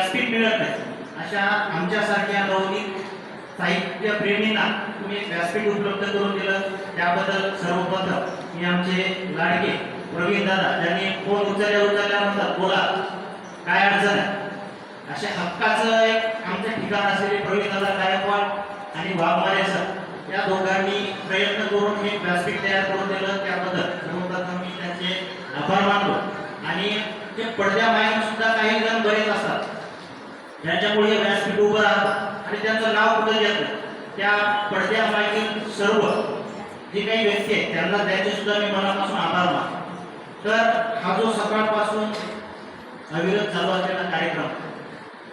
व्यासपीठ मिळत नाही. अशा आमच्यासारख्या नवनीत साहित्य प्रेमींना तुम्ही एक व्यासपीठ उपलब्ध करून दिलं. त्याबद्दल सर्वप्रथम मी आमचे लाडके प्रवीण दादा ज्यांनी फोन उचलल्या उचलल्या म्हणतात बोला काय अडचण आहे? अशा हक्काचं एक आमचं ठिकाण असलेले प्रवीण दादा गायकवाड आणि वाघमारे सर या दोघांनी प्रयत्न करून हे व्यासपीठ तयार करून दिलं. त्याबद्दल सर्वप्रथम मी त्यांचे आभार मानतो. आणि ते पडद्या मागे सुद्धा काही जण बरेच असतात. यांच्यामुळे व्यासपीठ उभं राहतं आणि त्यांचं नाव कुठं घेतलं त्या पडद्या सर्व जी काही व्यक्ती आहेत त्यांना त्याचे सुद्धा मी मनापासून आभार मानतो. तर हा जो सकाळपासून अविरत चालू असलेला कार्यक्रम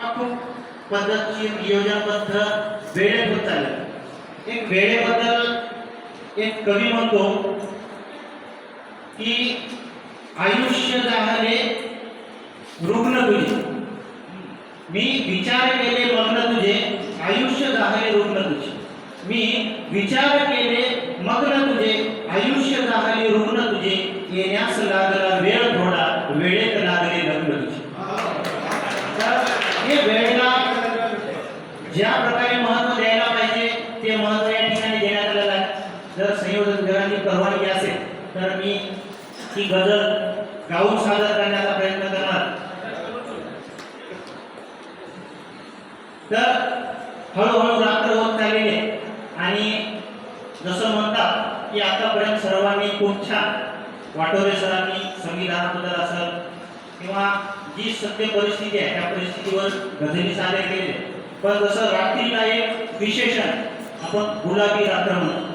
हा खूप पद्धतशीर नियोजनबद्ध वेळेत होत चालला. एक वेळेबद्दल एक कवी म्हणतो की आयुष्य जाहले रुग्ण तुझे मी विचार केले मग्न तुझे आयुष्य जाहले रुग्ण तुझे. मी विचार केले मग्न तुझे आयुष्य जाहले रुग्ण तुझे. येण्यास लागला वेळ थोडा वेळेत लागले लग्न तुझे. तर हे वेळेला ज्या प्रकारे महत्त्व द्यायला पाहिजे ते महत्त्व या ठिकाणी देण्यात आलेलं आहे. जर संयोजन देवांची परवानगी असेल तर मी ही गजल गाऊन सादर करण्याचा प्रयत्न करणार. तर हळूहळू रात्र होत चाललेली आहे. आणि जसं म्हणतात की आतापर्यंत सर्वांनी खूप छान वाटोरे सरांनी संविधानाबद्दल असेल किंवा जी सत्य परिस्थिती आहे त्या परिस्थितीवर गझली साध्य केले. पण जसं रात्रीला एक विशेषण आपण गुलाबी रात्र म्हणतो.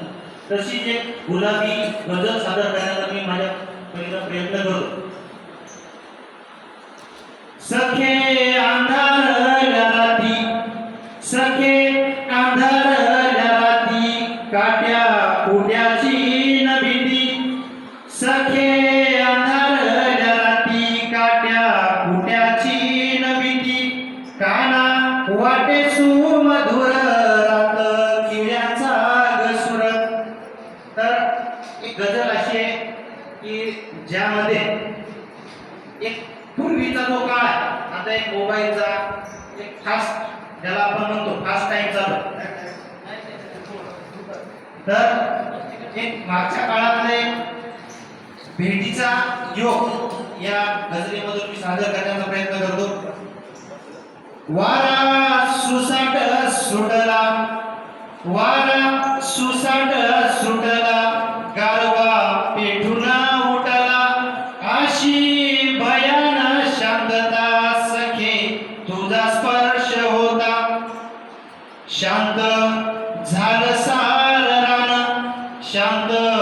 तशीच एक गुलाबी गझल सादर करण्याचा मी माझ्या पहिला प्रयत्न करतो वाटे सुमधुर रात किड्याचा गसुर तर एक गजल अशी आहे की ज्यामध्ये एक पूर्वीचा जो काळ आहे आता एक मोबाईलचा एक फास्ट ज्याला आपण म्हणतो फास्ट टाइम चालू. तर एक मागच्या काळामध्ये भेटीचा योग या गजरेमधून मी सादर करण्याचा प्रयत्न करतो. वारा सुसाट सुटला. वारा सुसाट सुटला. गारवा पेठून उठला. अशी भयान शांतता सखे तुझा स्पर्श होता. शांत झालं सार रान. शांत